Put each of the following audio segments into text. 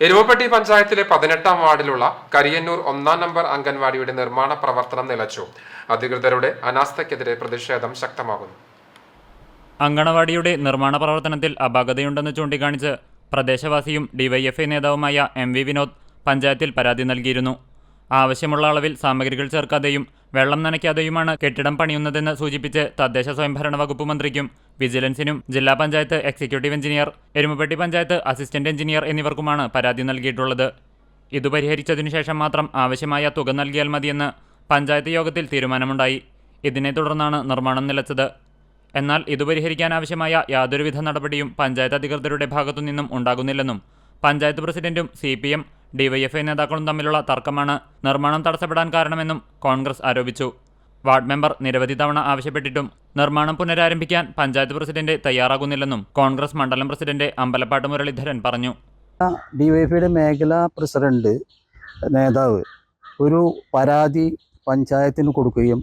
എരുവപ്പെട്ടി പഞ്ചായത്തിലെ പതിനെട്ടാം വാർഡിലുള്ള കരിയന്നൂർ ഒന്നാം നമ്പർ അംഗൻവാടിയുടെ നിർമ്മാണ പ്രവർത്തനം നിലച്ചു. അധികൃതരുടെ അനാസ്ഥയ്ക്കെതിരെ പ്രതിഷേധം ശക്തമാകുന്നു. അങ്കണവാടിയുടെ നിർമ്മാണ പ്രവർത്തനത്തിൽ അപാകതയുണ്ടെന്ന് ചൂണ്ടിക്കാണിച്ച് പ്രദേശവാസിയും ഡിവൈഎഫ്ഐ നേതാവുമായ എം വി വിനോദ് പഞ്ചായത്തിൽ പരാതി നൽകിയിരുന്നു. ആവശ്യമുള്ള അളവിൽ സാമഗ്രികൾ ചേർക്കാതെയും വെള്ളം നനയ്ക്കാതെയുമാണ് കെട്ടിടം പണിയുന്നതെന്ന് സൂചിപ്പിച്ച് തദ്ദേശ സ്വയംഭരണ വകുപ്പ് മന്ത്രിക്കും വിജിലൻസിനും ജില്ലാ panchayat executive engineer Erumapetty panchayat assistant engineer എന്നിവർക്കുമാണ് പരാതി നൽകിയിട്ടുള്ളത്. ഇത് പരിഹരിച്ചതിനു ശേഷം മാത്രം ആവശ്യമായ തുക നൽകിയാൽ മതിയെന്ന് പഞ്ചായത്ത് യോഗത്തിൽ തീരുമാനമുണ്ടായി. ഇതിനെ തുടർന്നാണ് നിർമ്മാണം നിലച്ചത്. എന്നാൽ ഇത് പരിഹരിക്കാൻ ആവശ്യമായ യാതൊരുവിധ നടപടിയും പഞ്ചായത്ത് അധികൃതരുടെ ഭാഗത്തുനിന്നും ഉണ്ടാകുന്നില്ലെന്നും പഞ്ചായത്ത് പ്രസിഡന്റും സി പി എം ഡിവൈഎഫ്ഐ നേതാക്കളും തമ്മിലുള്ള തർക്കമാണ് നിർമ്മാണം തടസ്സപ്പെടാൻ കാരണമെന്നും കോൺഗ്രസ് ആരോപിച്ചു. വാർഡ് മെമ്പർ നിരവധി തവണ ആവശ്യപ്പെട്ടിട്ടും നിർമ്മാണം പുനരാരംഭിക്കാൻ പഞ്ചായത്ത് പ്രസിഡന്റ് തയ്യാറാകുന്നില്ലെന്നും കോൺഗ്രസ് മണ്ഡലം പ്രസിഡന്റ് അമ്പലപ്പാട്ട് മുരളീധരൻ പറഞ്ഞു. ഡിവൈഎഫ്ഐയുടെ മേഖലാ പ്രസിഡന്റ് നേതാവ് ഒരു പരാതി പഞ്ചായത്തിന് കൊടുക്കുകയും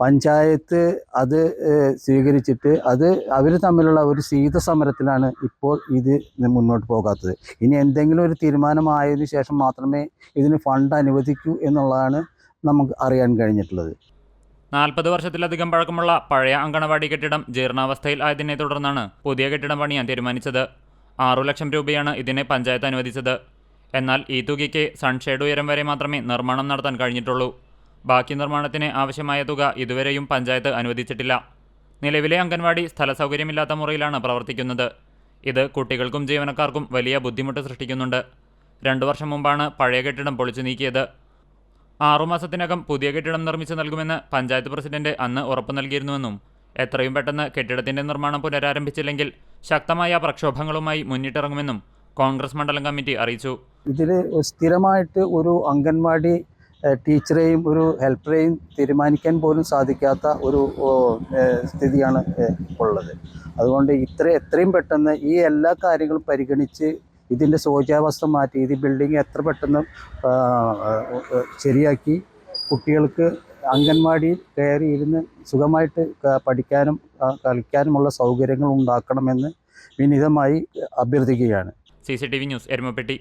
പഞ്ചായത്ത് അത് സ്വീകരിച്ചിട്ട് അത് അവർ തമ്മിലുള്ള ഒരു ശീതസമരത്തിലാണ് ഇപ്പോൾ ഇത് മുന്നോട്ട് പോകാത്തത്. ഇനി എന്തെങ്കിലും ഒരു തീരുമാനമായതിനു ശേഷം മാത്രമേ ഇതിന് ഫണ്ട് അനുവദിക്കൂ എന്നുള്ളതാണ് നമുക്ക് അറിയാൻ കഴിഞ്ഞിട്ടുള്ളത്. നാൽപ്പത് വർഷത്തിലധികം പഴക്കമുള്ള പഴയ അങ്കണവാടി കെട്ടിടം ജീർണാവസ്ഥയിൽ ആയതിനെ തുടർന്നാണ് പുതിയ കെട്ടിടം പണിയാൻ തീരുമാനിച്ചത്. ആറു ലക്ഷം രൂപയാണ് ഇതിനെ പഞ്ചായത്ത് അനുവദിച്ചത്. എന്നാൽ ഈ തുകയ്ക്ക് സൺഷെയ്ഡ് ഉയരം വരെ മാത്രമേ നിർമ്മാണം നടത്താൻ കഴിഞ്ഞിട്ടുള്ളൂ. ബാക്കി നിർമ്മാണത്തിന് ആവശ്യമായ തുക ഇതുവരെയും പഞ്ചായത്ത് അനുവദിച്ചിട്ടില്ല. നിലവിലെ അംഗൻവാടി സ്ഥല സൗകര്യമില്ലാത്ത മുറിയിലാണ് പ്രവർത്തിക്കുന്നത്. ഇത് കുട്ടികൾക്കും ജീവനക്കാർക്കും വലിയ ബുദ്ധിമുട്ട് സൃഷ്ടിക്കുന്നുണ്ട്. രണ്ടു വർഷം മുമ്പാണ് പഴയ കെട്ടിടം പൊളിച്ചു നീക്കിയത്. ആറുമാസത്തിനകം പുതിയ കെട്ടിടം നിർമ്മിച്ചു നൽകുമെന്ന് പഞ്ചായത്ത് പ്രസിഡന്റ് അന്ന് ഉറപ്പു നൽകിയിരുന്നുവെന്നും എത്രയും പെട്ടെന്ന് കെട്ടിടത്തിന്റെ നിർമ്മാണം പുനരാരംഭിച്ചില്ലെങ്കിൽ ശക്തമായ പ്രക്ഷോഭങ്ങളുമായി മുന്നിട്ടിറങ്ങുമെന്നും കോൺഗ്രസ് മണ്ഡലം കമ്മിറ്റി അറിയിച്ചു. ഇതിൽ സ്ഥിരമായിട്ട് ഒരു അംഗൻവാടി ടീച്ചറെയും ഒരു ഹെൽപ്പറെയും തീരുമാനിക്കാൻ പോലും സാധിക്കാത്ത ഒരു സ്ഥിതിയാണ് ഉള്ളത് അതുകൊണ്ട് ഇത്ര എത്രയും പെട്ടെന്ന് ഈ എല്ലാ കാര്യങ്ങളും പരിഗണിച്ച് ഇതിന്റെ ശോചാവസ്ഥ മാറ്റി ഇത് ബിൽഡിംഗ് എത്ര പെട്ടെന്ന് ശരിയാക്കി കുട്ടികൾക്ക് അംഗൻവാടിയിൽ കയറി ഇരുന്ന് സുഖമായിട്ട് പഠിക്കാനും കളിക്കാനുമുള്ള സൗകര്യങ്ങൾ ഉണ്ടാക്കണമെന്ന് വിനീതമായി അഭ്യർത്ഥിക്കുകയാണ്. C C T V news Erumapetty.